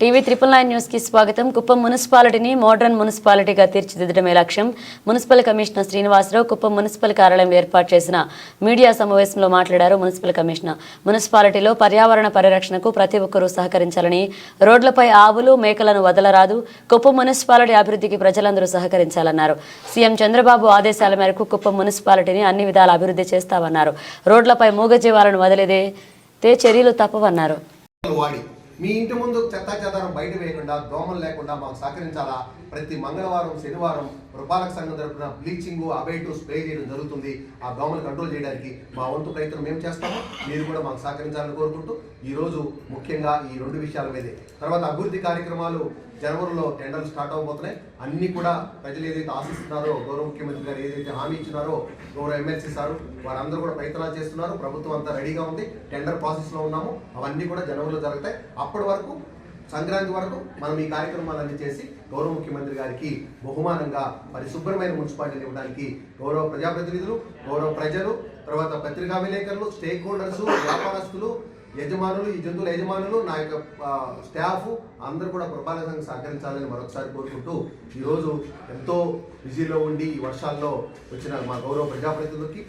TV triple nine న్యూస్కి స్వాగతం. కుప్పం మున్సిపాలిటీని మోడర్న్ మున్సిపాలిటీగా తీర్చిదిద్దడమే లక్ష్యం. Municipal commissioner Srinivasarao Kuppam municipal కార్యాలయంలో ఏర్పాటు చేసిన మీడియా సమావేశంలో మాట్లాడారు మున్సిపల్ కమిషనర్. మున్సిపాలిటీలో పర్యావరణ పరిరక్షణకు ప్రతి ఒక్కరూ సహకరించాలని రోడ్లపై ఆవులు మేకలను వదలరాదు కుప్పం మున్సిపాలిటీ అభివృద్ధికి ప్రజలందరూ సహకరించాలన్నారు. సీఎం చంద్రబాబు ఆదేశాల మేరకు కుప్పం మున్సిపాలిటీని అన్ని విధాల అభివృద్ధి చేస్తామన్నారు. రోడ్లపై మూగజీవాలను వదిలేదే చర్యలు తప్పవన్నారు. మీ ఇంటి ముందు చెత్త చెదారం బయట వేయకుండా దోమలు లేకుండా మాకు సహకరించాలా? ప్రతి మంగళవారం శనివారం పురపాలక సంఘం తరపున బ్లీచింగ్ అబైటు స్ప్రే చేయడం జరుగుతుంది. ఆ దోమలు కంట్రోల్ చేయడానికి మా వంతు ప్రయత్నం మేము చేస్తాము. మీరు కూడా మాకు సహకరించాలని కోరుకుంటూ ఈరోజు ముఖ్యంగా ఈ రెండు విషయాల మీదే. తర్వాత అభివృద్ధి కార్యక్రమాలు జనవరిలో టెండర్లు స్టార్ట్ అవబోతున్నాయి అన్నీ కూడా ప్రజలు ఏదైతే ఆశిస్తున్నారో గౌరవ ముఖ్యమంత్రి గారు ఏదైతే హామీ ఇచ్చినారో గౌరవ ఎమ్మెల్సీ సారు వారందరూ కూడా ప్రయత్నాలు చేస్తున్నారు. ప్రభుత్వం అంతా రెడీగా ఉంది. టెండర్ ప్రాసెస్లో ఉన్నాము. అవన్నీ కూడా జనవరిలో జరుగుతాయి. అప్పటి వరకు సంక్రాంతి వరకు మనం ఈ కార్యక్రమాలన్నీ చేసి గౌరవ ముఖ్యమంత్రి గారికి బహుమానంగా పరిశుభ్రమైన మున్సిపాలిటీని ఇవ్వడానికి గౌరవ ప్రజాప్రతినిధులు గౌరవ ప్రజలు తర్వాత పత్రికా విలేకరులు స్టేక్ హోల్డర్స్ వ్యాపారస్తులు యజమానులు ఈ జంతువుల యజమానులు నా యొక్క స్టాఫ్ అందరూ కూడా పురపాలక సంఘం సహకరించాలని మరొకసారి కోరుకుంటూ ఈరోజు ఎంతో బిజీలో ఉండి ఈ వర్షాల్లో వచ్చిన మా గౌరవ ప్రజాప్రతినిధులకి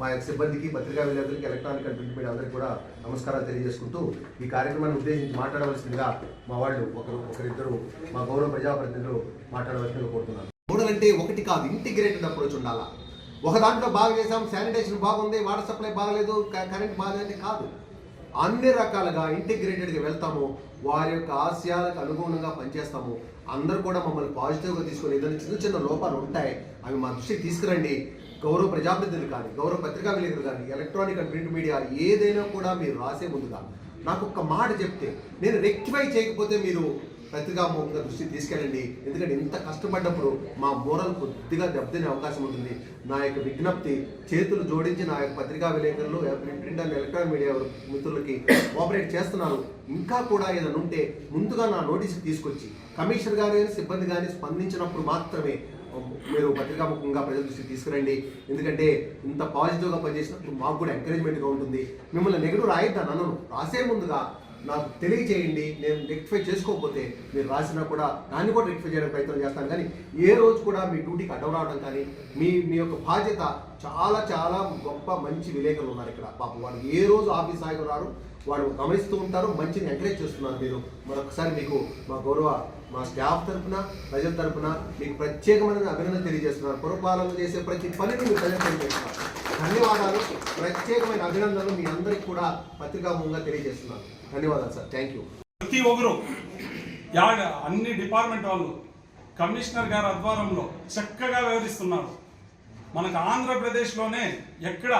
మా యొక్క సిబ్బందికి పత్రికా విలేకరులకి ఎలక్ట్రానిక్ అండ్ ప్రింట్ మీడియా అందరికీ కూడా నమస్కారాలు తెలియజేసుకుంటూ ఈ కార్యక్రమాన్ని ఉద్దేశించి మాట్లాడవలసిందిగా మా వాళ్ళు ఒకరు ఒకరిద్దరు మా గౌరవ ప్రజాప్రతినిధులు మాట్లాడవలసిందిగా కోరుతున్నాను. మూడలంటే ఒకటి కాదు ఇంటిగ్రేటెడ్ అప్రోచ్ ఉండాలా? ఒక దాంట్లో బాగా చేసాం శానిటేషన్ బాగుంది వాటర్ సప్లై బాగలేదు కరెంట్ బాగలేదు కాదు. అన్ని రకాలుగా ఇంటిగ్రేటెడ్గా వెళ్తాము వారి యొక్క ఆశయాలకు అనుగుణంగా పనిచేస్తాము. అందరూ కూడా మమ్మల్ని పాజిటివ్గా తీసుకొని ఏదైనా చిన్న చిన్న లోపాలు ఉంటాయి అవి మా దృష్టికి తీసుకురండి. గౌరవ ప్రజాప్రతినిధులు కానీ గౌరవ పత్రికా విలేకరులు కానీ ఎలక్ట్రానిక్ అండ్ ప్రింట్ మీడియా ఏదైనా కూడా మీరు రాసే ముందుగా నాకు ఒక్క మాట చెప్తే నేను రెక్టిఫై చేయకపోతే మీరు పత్రికా ముఖంగా దృష్టికి తీసుకెళ్ళండి. ఎందుకంటే ఇంత కష్టపడ్డప్పుడు మా మోరల్ కొద్దిగా దెబ్బతినే అవకాశం ఉంటుంది. నా యొక్క విజ్ఞప్తి చేతులు జోడించి నా యొక్క పత్రికా విలేకరులు ప్రింట్ అండ్ ఎలక్ట్రానిక్ మీడియా మిత్రులకి కోఆపరేట్ చేస్తున్నారు. ఇంకా కూడా ఏదైనా ఉంటే ముందుగా నా నోటీస్కి తీసుకొచ్చి కమిషనర్ గారు కానీ సిబ్బంది కానీ స్పందించినప్పుడు మాత్రమే మీరు పత్రికాముఖంగా ప్రజల దృష్టికి తీసుకురండి. ఎందుకంటే ఇంత పాజిటివ్గా పనిచేసినప్పుడు మాకు కూడా ఎంకరేజ్మెంట్గా ఉంటుంది. మిమ్మల్ని నెగిటివ్ రాయొద్దా నన్ను రాసే ముందుగా నాకు తెలియజేయండి నేను రెక్టిఫై చేసుకోకపోతే మీరు రాసినా కూడా దాన్ని కూడా రెక్టిఫై చేయడం ప్రయత్నం చేస్తాను. కానీ ఏ రోజు కూడా మీ డ్యూటీకి అడ్డం రావడం కానీ మీ మీ యొక్క బాధ్యత చాలా చాలా గొప్ప మంచి విలేకరులు ఉన్నారు ఇక్కడ. పాపం వాళ్ళు ఏ రోజు ఆఫీస్ ఆగి రారు వాళ్ళు గమనిస్తూ ఉంటారు మంచిని ఎంకరేజ్ చేస్తున్నారు మీరు. మరొకసారి మీకు మా గౌరవ మా స్టాఫ్ తరపున ప్రజల తరపున మీకు ప్రత్యేకమైన అభినందన తెలియజేస్తున్నారు. పురపాలన చేసే ప్రతి పనిని మీరు ప్రజలు తెలియజేస్తున్నారు. ధన్యవాదాలు. ప్రత్యేకమైన అభినందనలు మీ అందరికి కూడా పత్రికా మూలంగా తెలియజేస్తున్నాను ధన్యవాదాలు సార్. థ్యాంక్ యూ ప్రతి ఒక్కరు యాగ అన్ని డిపార్ట్మెంట్ వాళ్ళు కమిషనర్ గారి ఆధ్వర్యంలో చక్కగా వివరిస్తున్నారు మనకు ఆంధ్రప్రదేశ్లోనే ఎక్కడ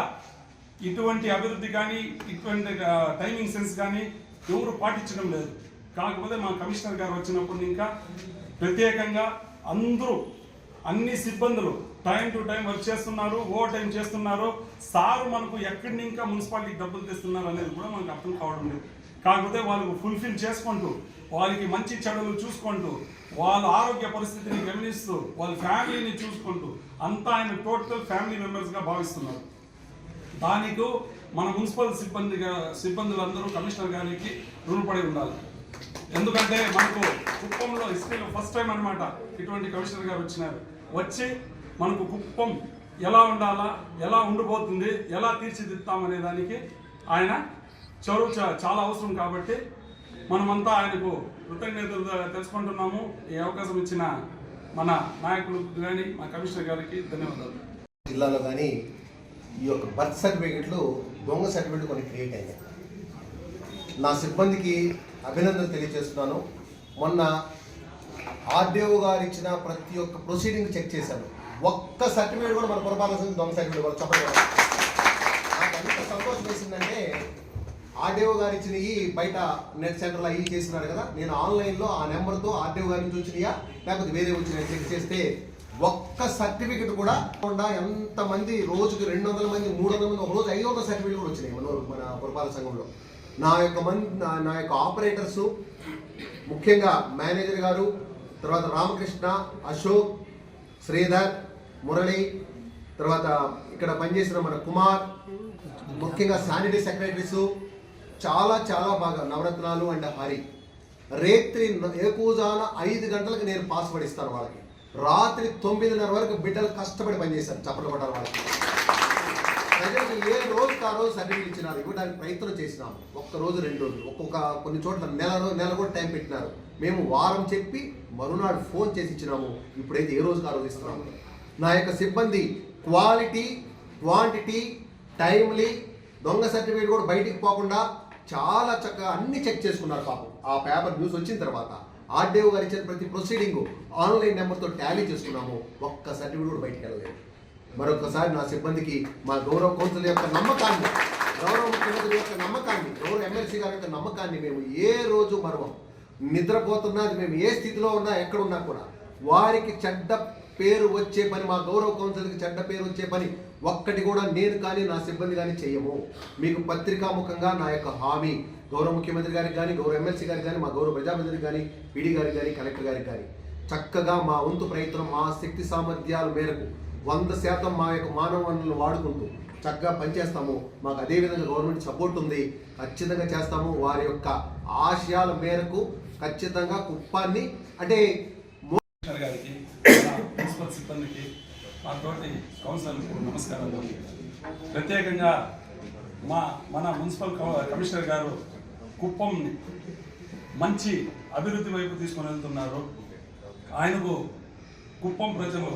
ఇటువంటి అభివృద్ధి కానీ ఇటువంటి టైమింగ్ సెన్స్ కానీ ఎవరు పాటించడం లేదు. కాకపోతే మా కమిషనర్ గారు వచ్చినప్పుడు ఇంకా ప్రత్యేకంగా అందరూ అన్ని సిబ్బందులు టైం టు టైం వర్క్ చేస్తున్నారు ఓవర్ టైం చేస్తున్నారు. సారు మనకు ఎక్కడి ఇంకా మున్సిపాలిటీకి డబ్బులు తెస్తున్నారు అనేది కూడా మనకు అర్థం కావడం లేదు. కాకపోతే వాళ్ళు ఫుల్ఫిల్ చేసుకుంటూ వాళ్ళకి మంచి చెడులు చూసుకుంటూ వాళ్ళ ఆరోగ్య పరిస్థితిని గమనిస్తూ వాళ్ళ ఫ్యామిలీని చూసుకుంటూ అంతా ఆయన టోటల్ ఫ్యామిలీ మెంబర్స్గా భావిస్తున్నారు. దానికి మన మున్సిపల్ సిబ్బందిగా సిబ్బందులందరూ కమిషనర్ గారికి రుణపడి ఉండాలి. ఎందుకంటే మనకు కుప్పంలో హిస్టరీలో ఫస్ట్ టైం అన్నమాట ఇటువంటి కమిషనర్ గారు వచ్చినారు. వచ్చి మనకు కుప్పం ఎలా ఉండాలా ఎలా ఉండిపోతుంది ఎలా తీర్చిదిద్దామనే దానికి ఆయన చదువు చాలా అవసరం కాబట్టి మనమంతా ఆయనకు కృతజ్ఞతలు తెలుసుకుంటున్నాము. ఈ అవకాశం ఇచ్చిన మన నాయకులకు కానీ మా కమిషనర్ గారికి ధన్యవాదాలు. జిల్లాలో కానీ ఈ యొక్క బర్త్ సర్టిఫికెట్లు దొంగ సర్టిఫికెట్లు కొన్ని క్రియేట్ అయ్యాయి నా సిబ్బందికి అభినందన తెలియజేస్తున్నాను. మొన్న ఆర్డీఓ గారు ఇచ్చిన ప్రతి ఒక్క ప్రొసీడింగ్ చెక్ చేశాను. ఒక్క సర్టిఫికేట్ కూడా మన పురపాలక దొంగ సర్టిఫికేట్ వాళ్ళు చెప్పలేదు నాకు ఎంత సంతోషం వేసిందంటే ఆర్డీఓ గారు ఇచ్చినవి బయట నెట్ సెంటర్లో అవి చేసినారు కదా నేను ఆన్లైన్లో ఆ నెంబర్తో ఆర్డీఓ గారి నుంచి వచ్చినాయా? లేకపోతే వేరే వచ్చినాయా చెక్ చేస్తే ఒక్క సర్టిఫికెట్ కూడా కాకుండా ఎంతమంది రోజుకి రెండు వందల మంది మూడు వందల మంది ఒక రోజు ఐదు వందల సర్టిఫికెట్ కూడా వచ్చినాయి మన మన పురపాలక సంఘంలో. నా యొక్క మంది నా- యొక్క ఆపరేటర్సు ముఖ్యంగా మేనేజర్ గారు తర్వాత రామకృష్ణ అశోక్ శ్రీధర్ మురళి తర్వాత ఇక్కడ పనిచేసిన మన కుమార్ ముఖ్యంగా శానిటరీ సెక్రటరీసు చాలా చాలా బాగా. నవరత్నాలు అండ్ హరి. రేత్రి ఏకూజాన ఐదు గంటలకు నేను పాస్వర్డ్ ఇస్తాను వాళ్ళకి. రాత్రి తొమ్మిదిన్నర వరకు బిడ్డలు కష్టపడి పనిచేశారు చప్పట్లు పడ్డారు వాళ్ళకి. ప్రజలకు ఏ రోజుకి ఆ రోజు సర్టిఫికేట్ ఇచ్చినారు? ఇవ్వడానికి ప్రయత్నం చేసినాము ఒక్క రోజు రెండు రోజులు. ఒక్కొక్క కొన్ని చోట్ల నెల రోజు నెల కూడా టైం పెట్టినారు. మేము వారం చెప్పి మరునాడు ఫోన్ చేసి ఇచ్చినాము. ఇప్పుడైతే ఏ రోజుకి ఆ రోజు ఇస్తున్నాము నా యొక్క సిబ్బంది క్వాలిటీ క్వాంటిటీ టైమ్లీ దొంగ సర్టిఫికేట్ కూడా బయటికి పోకుండా చాలా చక్కగా అన్ని చెక్ చేసుకున్నారు పాపం. ఆ పేపర్ న్యూస్ వచ్చిన తర్వాత ఆర్డేవ్ గారు ఇచ్చిన ప్రతి ప్రొసీడింగ్ ఆన్లైన్ నెంబర్తో టాలీ చేసుకున్నాము. ఒక్క సర్టిఫికేట్ కూడా బయటికి వెళ్ళలేదు. మరొకసారి నా సిబ్బందికి మా గౌరవ కౌన్సిల్ యొక్క నమ్మకాన్ని గౌరవ ముఖ్యమంత్రి యొక్క నమ్మకాన్ని గౌరవ ఎమ్మెల్సీ గారి యొక్క నమ్మకాన్ని మేము ఏ రోజు మరవం. నిద్రపోతున్నా మేము ఏ స్థితిలో ఉన్నా ఎక్కడ ఉన్నా కూడా వారికి చెడ్డ పేరు వచ్చే పని మా గౌరవ కౌన్సిల్కి చెడ్డ పేరు వచ్చే పని ఒక్కటి కూడా నేను కానీ నా సిబ్బంది కానీ చేయము. మీకు పత్రికాముఖంగా నా యొక్క హామీ. గౌరవ ముఖ్యమంత్రి గారికి కానీ గౌరవ ఎమ్మెల్సీ గారికి కానీ మా గౌరవ ప్రజాప్రతినిధి కానీ పీడీ గారికి కానీ కలెక్టర్ గారికి కానీ. చక్కగా మా వంతు ప్రయత్నం మా శక్తి సామర్థ్యాల మేరకు వంద శాతం మా యొక్క మానవ వనరులు వాడుకుంటూ చక్కగా పనిచేస్తాము. మాకు అదే విధంగా గవర్నమెంట్ సపోర్ట్ ఉంది. ఖచ్చితంగా చేస్తాము. వారి యొక్క ఆశయాల మేరకు ఖచ్చితంగా కుప్పాన్ని అంటే గారికి ప్రిన్సిపల్ సిబ్బందికి మా తోటి కౌన్సిలర్లకు నమస్కారాలు ప్రత్యేకంగా మా మన మున్సిపల్ కమిషనర్ గారు కుప్పంని మంచి అభివృద్ధి వైపు తీసుకొని వెళ్తున్నారు. ఆయనకు కుప్పం ప్రజలు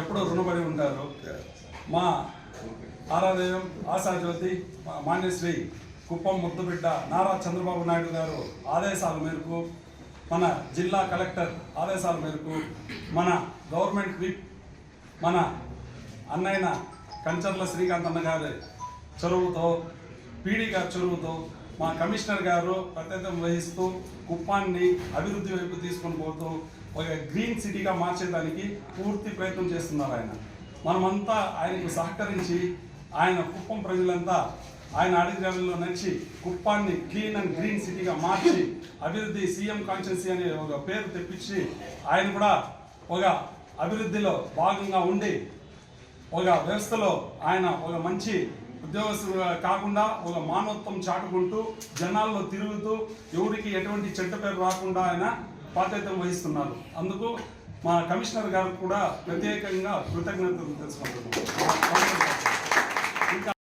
ఎప్పుడో రుణపడి ఉంటారు. మా ఆరాధయం ఆశాజ్యోతి మాన్యశ్రీ కుప్పం ముద్దుబిడ్డ నారా చంద్రబాబు నాయుడు గారు ఆదేశాల మేరకు మన జిల్లా కలెక్టర్ ఆదేశాల మేరకు మన గవర్నమెంట్ విప్ మన అన్నైన కంచర్ల శ్రీకాంత్ అన్న గారి చొరవతో పీడీ గారి చొరవతో మా కమిషనర్ గారు ప్రత్యేకం వహిస్తూ కుప్పాన్ని అభివృద్ధి వైపు తీసుకొని పోతూ ఒక గ్రీన్ సిటీగా మార్చేదానికి పూర్తి ప్రయత్నం చేస్తున్నారు ఆయన. మనమంతా ఆయనకు సహకరించి ఆయన కుప్పం ప్రజలంతా ఆయన అడిగిలో నచ్చి కుప్పాన్ని క్లీన్ అండ్ గ్రీన్ సిటీగా మార్చి అభివృద్ధి సీఎం కాన్షియన్సీ అనే ఒక పేరు తెప్పించి ఆయన కూడా ఒక అభివృద్ధిలో భాగంగా ఉండి ఒక వ్యవస్థలో ఆయన ఒక మంచి ఉద్యోగస్తులుగా కాకుండా ఒక మానవత్వం చాటుకుంటూ జనాల్లో తిరుగుతూ ఎవరికి ఎటువంటి చెడ్డ పేరు రాకుండా ఆయన బాధ్యత వహిస్తున్నారు. అందుకు మా కమిషనర్ గారు కూడా ప్రత్యేకంగా కృతజ్ఞతలు తెలుసుకుంటున్నాం.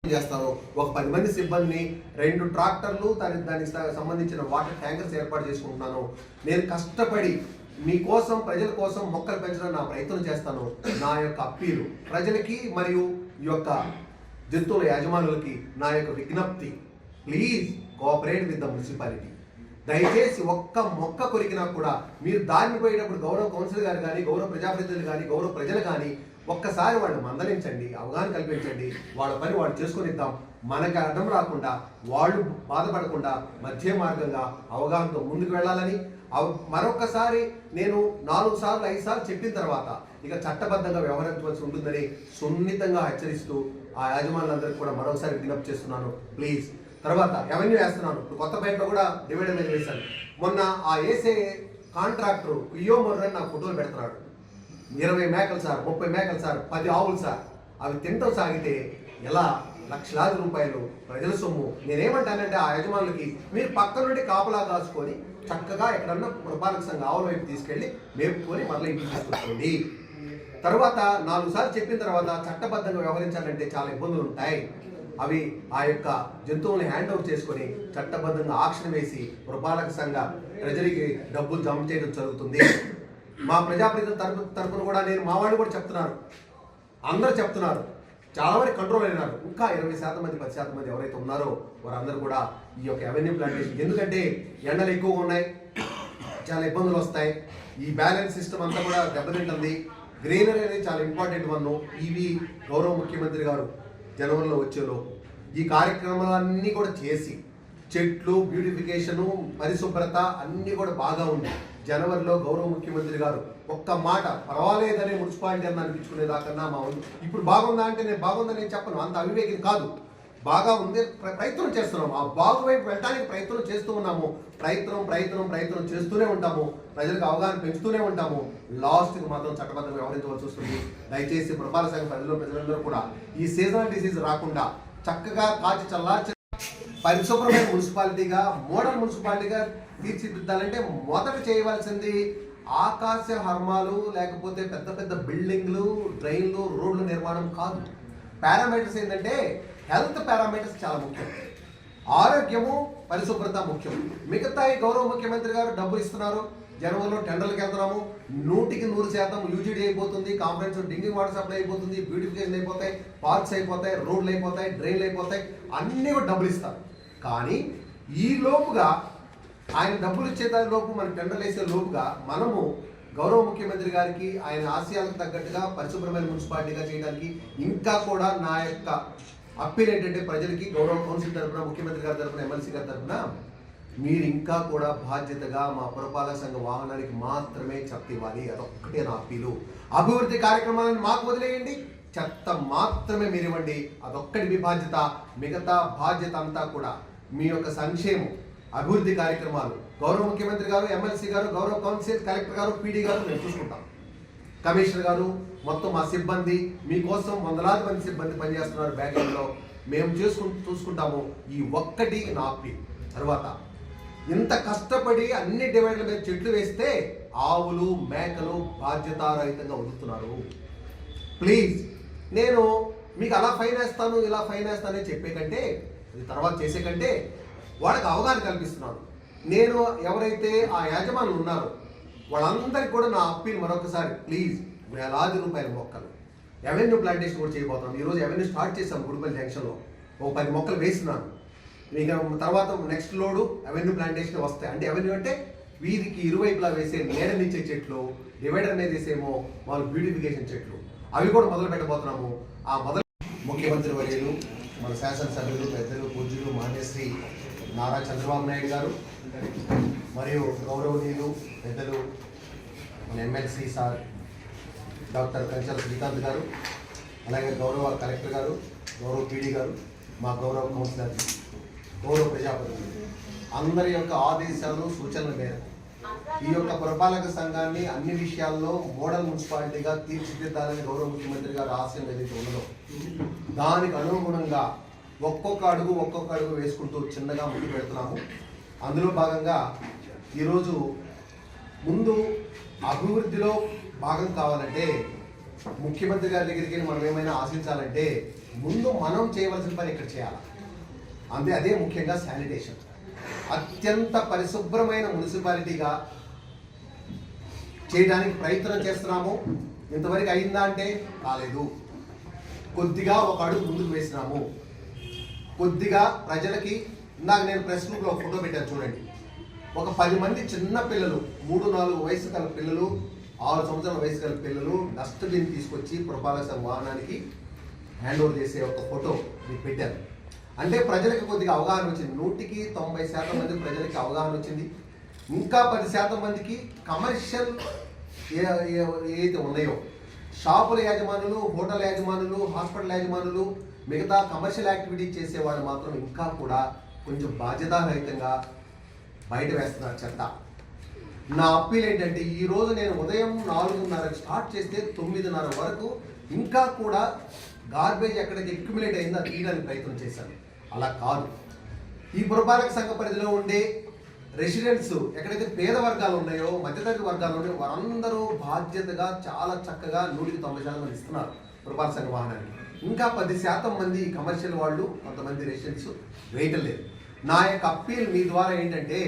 చేస్తారు? ఒక పది మంది సిబ్బందిని రెండు ట్రాక్టర్లు దానికి దానికి సంబంధించిన వాటర్ ట్యాంకర్స్ ఏర్పాటు చేసుకుంటున్నాను. నేను కష్టపడి మీకోసం ప్రజల కోసం మొక్కలు పెంచడం నా ప్రయత్నం చేస్తాను. నా యొక్క అప్పీలు. ప్రజలకి మరియు ఈ యొక్క జంతువుల యజమానులకి నా యొక్క విజ్ఞప్తి. Please cooperate with the municipality. దయచేసి ఒక్క మొక్క కొరికినా కూడా మీరు దారిని పోయేటప్పుడు గౌరవ కౌన్సిల్ గారు కానీ గౌరవ ప్రజాప్రతినిధులు కానీ గౌరవ ప్రజలు కానీ ఒక్కసారి వాళ్ళు మందలించండి అవగాహన కల్పించండి. వాళ్ళ పని వాళ్ళు చేసుకుని ఇద్దాం. మనకి అడ్డం రాకుండా వాళ్ళు బాధపడకుండా మధ్య మార్గంగా అవగాహనతో ముందుకు వెళ్ళాలని మరొకసారి నేను నాలుగు సార్లు ఐదు సార్లు చెప్పిన తర్వాత ఇక చట్టబద్ధంగా వ్యవహరించవలసి ఉంటుందని సున్నితంగా హెచ్చరిస్తూ ఆ యాజమానులందరికీ కూడా మరోసారి విజ్ఞప్తి చేస్తున్నాను. ప్లీజ్ తర్వాత ఎవెన్యూ వేస్తున్నాను? ఇప్పుడు కొత్తపేటలో కూడా డివైడర్ మీద వేశాను. మొన్న ఆ వేసే కాంట్రాక్టర్ ఇయో మొర్రని నాకు ఫోటోలు పెడుతున్నాడు. ఇరవై మేకలు సార్ ముప్పై మేకలు సార్ పది ఆవులు సార్. అవి తింటూ సాగితే ఎలా? లక్షలాది రూపాయలు ప్రజల సొమ్ము. నేనేమంటానంటే ఆ యజమానులకి మీరు పక్క నుండి కాపలా కాసుకొని చక్కగా ఎక్కడన్నా పురపాలక సంఘ ఆవుల వైపు తీసుకెళ్ళి మేపుకొని మరల ఇంటికి తీసుకొస్తుంది. తర్వాత నాలుగు సార్లు చెప్పిన తర్వాత చట్టబద్ధంగా వ్యవహరించాలంటే చాలా ఇబ్బందులు ఉంటాయి. అవి ఆ యొక్క జంతువుల్ని హ్యాండ్ ఓవర్ చేసుకొని చట్టబద్ధంగా ఆక్షన్ వేసి పురపాలక సంఘ ట్రెజరీకి డబ్బులు జమ చేయడం జరుగుతుంది. మా ప్రజాప్రతినిధుల తరపు తరపున కూడా నేను మా వాళ్ళు కూడా చెప్తున్నారు. అందరూ చెప్తున్నారు. చాలా వరకు కంట్రోల్ అయినారు. ఇంకా ఇరవై శాతం మంది పది శాతం మంది ఎవరైతే ఉన్నారో వారందరూ కూడా ఈ యొక్క అవెన్యూ ప్లాంటేషన్. ఎందుకంటే ఎండలు ఎక్కువగా ఉన్నాయి చాలా ఇబ్బందులు వస్తాయి. ఈ బ్యాలెన్స్ సిస్టమ్ అంతా కూడా దెబ్బతింటుంది. గ్రీనరీ అనేది చాలా ఇంపార్టెంట్ వన్ ఇవి గౌరవ ముఖ్యమంత్రి గారు జనవరిలో వచ్చేలో ఈ కార్యక్రమాలన్నీ కూడా చేసి చెట్లు బ్యూటిఫికేషను పరిశుభ్రత అన్నీ కూడా బాగా ఉన్నాయి జనవరిలో గౌరవ ముఖ్యమంత్రి గారు ఒక్క మాట పర్వాలేదనే మున్సిపాలిటీ అని అనిపించుకునే దాకన్నా మా ఇప్పుడు బాగుందా అంటే నేను బాగుందని నేను చెప్పను. అంత అవివేకిని కాదు. బాగా ఉంది. ప్రయత్నం చేస్తున్నాం. ఆ బాగు వైపు వెళ్ళడానికి ప్రయత్నం చేస్తూ ఉన్నాము. ప్రయత్నం ప్రయత్నం ప్రయత్నం చేస్తూనే ఉంటాము. ప్రజలకు అవగాహన పెంచుతూనే ఉంటాము. లాస్ట్కి మాత్రం చట్టబద్ధంగా వ్యవహరించవలసి వస్తుంది. దయచేసి ప్రభాల సంఘ ప్రజలు ప్రజలందరూ కూడా ఈ సీజనల్ డిసీజ్ రాకుండా చక్కగా కాచి చల్లార్చి పరిశుభ్రమైన మున్సిపాలిటీగా మోడల్ మున్సిపాలిటీగా తీర్చిదిద్దాలంటే మొదట చేయవలసింది ఆకాశ హర్మాలు లేకపోతే పెద్ద పెద్ద బిల్డింగ్లు డ్రైన్లు రోడ్ల నిర్మాణం కాదు. పారామీటర్స్ ఏంటంటే హెల్త్ పారామీటర్స్ చాలా ముఖ్యం. ఆరోగ్యము పరిశుభ్రత ముఖ్యం. మిగతా ఈ గౌరవ ముఖ్యమంత్రి గారు డబ్బులు ఇస్తున్నారు. జనవరిలో టెండర్లకు వెళ్తున్నాము. నూటికి నూరు శాతం యూజీడీ అయిపోతుంది. కాన్ఫరెన్స్ డ్రింకింగ్ వాటర్ సప్లై అయిపోతుంది. బ్యూటిఫికేషన్ అయిపోతాయి. పార్క్స్ అయిపోతాయి. రోడ్లు అయిపోతాయి. డ్రైన్లు అయిపోతాయి. అన్నీ కూడా డబ్బులు ఇస్తారు. కానీ ఈ లోపుగా ఆయన డబ్బులు ఇచ్చే లోపు మన టెండర్లు వేసే లోపుగా మనము గౌరవ ముఖ్యమంత్రి గారికి ఆయన ఆశయాలకు తగ్గట్టుగా పరిశుభ్రమైన మున్సిపాలిటీగా చేయడానికి ఇంకా కూడా నా యొక్క అప్పీల్ ఏంటంటే ప్రజలకి గౌరవ కౌన్సిల్ తరఫున ముఖ్యమంత్రి గారి తరఫున ఎమ్మెల్సీ గారి తరఫున మీరు ఇంకా కూడా బాధ్యతగా మా పురపాలక సంఘ వాహనానికి మాత్రమే చెత్త ఇవ్వాలి. అదొక్కటే నా అప్పీలు. అభివృద్ధి కార్యక్రమాలను మాకు వదిలేయండి. చెత్త మాత్రమే మీరు ఇవ్వండి. అదొక్కటి మీ బాధ్యత. మిగతా బాధ్యత అంతా కూడా మీ యొక్క సంక్షేమం అభివృద్ధి కార్యక్రమాలు. గౌరవ ముఖ్యమంత్రి గారు ఎమ్మెల్సీ గారు గౌరవ కౌన్సిల్ కలెక్టర్ గారు పీడీ గారు మేము చూసుకుంటాం. కమిషనర్ గారు మొత్తం మా సిబ్బంది మీకోసం వందలాది మంది సిబ్బంది పనిచేస్తున్నారు బ్యాక్గ్రౌండ్లో మేము చూసుకు చూసుకుంటాము. ఈ ఒక్కటి నా అప్పీల్ తర్వాత ఇంత కష్టపడి అన్ని డివైడ్ల మీద చెట్లు వేస్తే ఆవులు మేకలు బాధ్యతారహితంగా వదులుతున్నారు. ప్లీజ్ నేను మీకు అలా ఫైన్ వేస్తాను ఇలా ఫైన్ వేస్తాను అని చెప్పే కంటే అది తర్వాత చేసే కంటే వాళ్ళకి అవగాహన కల్పిస్తున్నాను. నేను ఎవరైతే ఆ యాజమానులు ఉన్నారో వాళ్ళందరికీ కూడా నా అప్పీల్ మరొకసారి ప్లీజ్ వేలాది రూపాయల మొక్కలు. ఎవెన్యూ ప్లాంటేషన్ కూడా చేయబోతున్నాం. ఈరోజు ఎవెన్యూ స్టార్ట్ చేశాం గుడిపల్లి జంక్షన్లో ఒక పది మొక్కలు వేస్తున్నాను ఇక తర్వాత నెక్స్ట్ లోడు అవెన్యూ ప్లాంటేషన్ వస్తాయి. అంటే ఎవెన్యూ అంటే వీధికి ఇరువైపులా వేసే నీడనిచ్చే చెట్లు డివైడర్ అనేది వేసేమో వాళ్ళు బ్యూటిఫికేషన్ చెట్లు. అవి కూడా మొదలు పెట్టబోతున్నాము. ఆ మొదలు ముఖ్యమంత్రి వర్యులు మన శాసనసభ్యులు పెద్దలు పూజ్యులు మాన్యశ్రీ నారా చంద్రబాబు నాయుడు గారు. మరియు గౌరవనీయులు పెద్దలు మన MLC sir doctor Kanchala Srikanth garu అలాగే గౌరవ కలెక్టర్ గారు గౌరవ పీడీ గారు మా గౌరవ కౌన్సిలర్ గౌరవ ప్రజాప్రతినిధులు. అందరి యొక్క ఆదేశాలు సూచనల మేరకు ఈ యొక్క పురపాలక సంఘాన్ని అన్ని విషయాల్లో మోడల్ మున్సిపాలిటీగా తీర్చిదిద్దాలని గౌరవ ముఖ్యమంత్రి గారు ఆశయం ఏదైతే ఉన్నదో దానికి అనుగుణంగా ఒక్కొక్క అడుగు ఒక్కొక్క అడుగు వేసుకుంటూ చిన్నగా ముందు పెడుతున్నాము. అందులో భాగంగా ఈరోజు ముందు అభివృద్ధిలో భాగం కావాలంటే ముఖ్యమంత్రి గారి దగ్గరికి వెళ్ళి మనం ఏమైనా ఆశించాలంటే ముందు మనం చేయవలసిన పని ఇక్కడ చేయాలి. అంతే అదే ముఖ్యంగా శానిటేషన్. అత్యంత పరిశుభ్రమైన మున్సిపాలిటీగా చేయడానికి ప్రయత్నం చేస్తున్నాము. ఇంతవరకు అయిందా అంటే కాలేదు కొద్దిగా ఒక అడుగు ముందుకు వేసినాము. కొద్దిగా ప్రజలకి ఇందాక నేను ప్రెస్ గ్రూప్లో ఫోటో పెట్టాను చూడండి. ఒక పది మంది చిన్న పిల్లలు మూడు నాలుగు వయసు గల పిల్లలు ఆరు సంవత్సరాల వయసు గల పిల్లలు డస్ట్బిన్ తీసుకొచ్చి పురపాలక వాహనానికి హ్యాండ్ ఓవర్ చేసే ఒక ఫోటో మీకు పెట్టారు. అంటే ప్రజలకు కొద్దిగా అవగాహన వచ్చింది. నూటికి తొంభై శాతం మంది ప్రజలకి అవగాహన వచ్చింది. ఇంకా పది శాతం మందికి కమర్షియల్ ఏ ఏదైతే ఉన్నాయో షాపుల యాజమానులు హోటల్ యాజమానులు హాస్పిటల్ యాజమానులు మిగతా కమర్షియల్ యాక్టివిటీ చేసేవాళ్ళు మాత్రం ఇంకా కూడా కొంచెం బాధ్యతారహితంగా బయట వేస్తున్నారు చెత్త. నా అప్పీల్ ఏంటంటే ఈరోజు నేను ఉదయం నాలుగున్నర స్టార్ట్ చేస్తే తొమ్మిదిన్నర వరకు ఇంకా కూడా గార్బేజ్ ఎక్కడికి అక్యుమిలేట్ అయిందో తీయడానికి ప్రయత్నం చేశాను. అలా కాదు. ఈ పురపాలక సంఘ పరిధిలో ఉండే రెసిడెంట్స్ ఎక్కడైతే పేద వర్గాలు ఉన్నాయో మధ్యతరగతి వర్గాలు ఉన్నాయో వారందరూ బాధ్యతగా చాలా చక్కగా నూటికి తొంభై శాతం ఇస్తున్నారు పురపాలక సంఘ వాహనానికి. ఇంకా పది శాతం మంది కమర్షియల్ వాళ్ళు కొంతమంది రెసిడెంట్స్ వేయటం లేదు. నా యొక్క అప్పీల్ మీ ద్వారా ఏంటంటే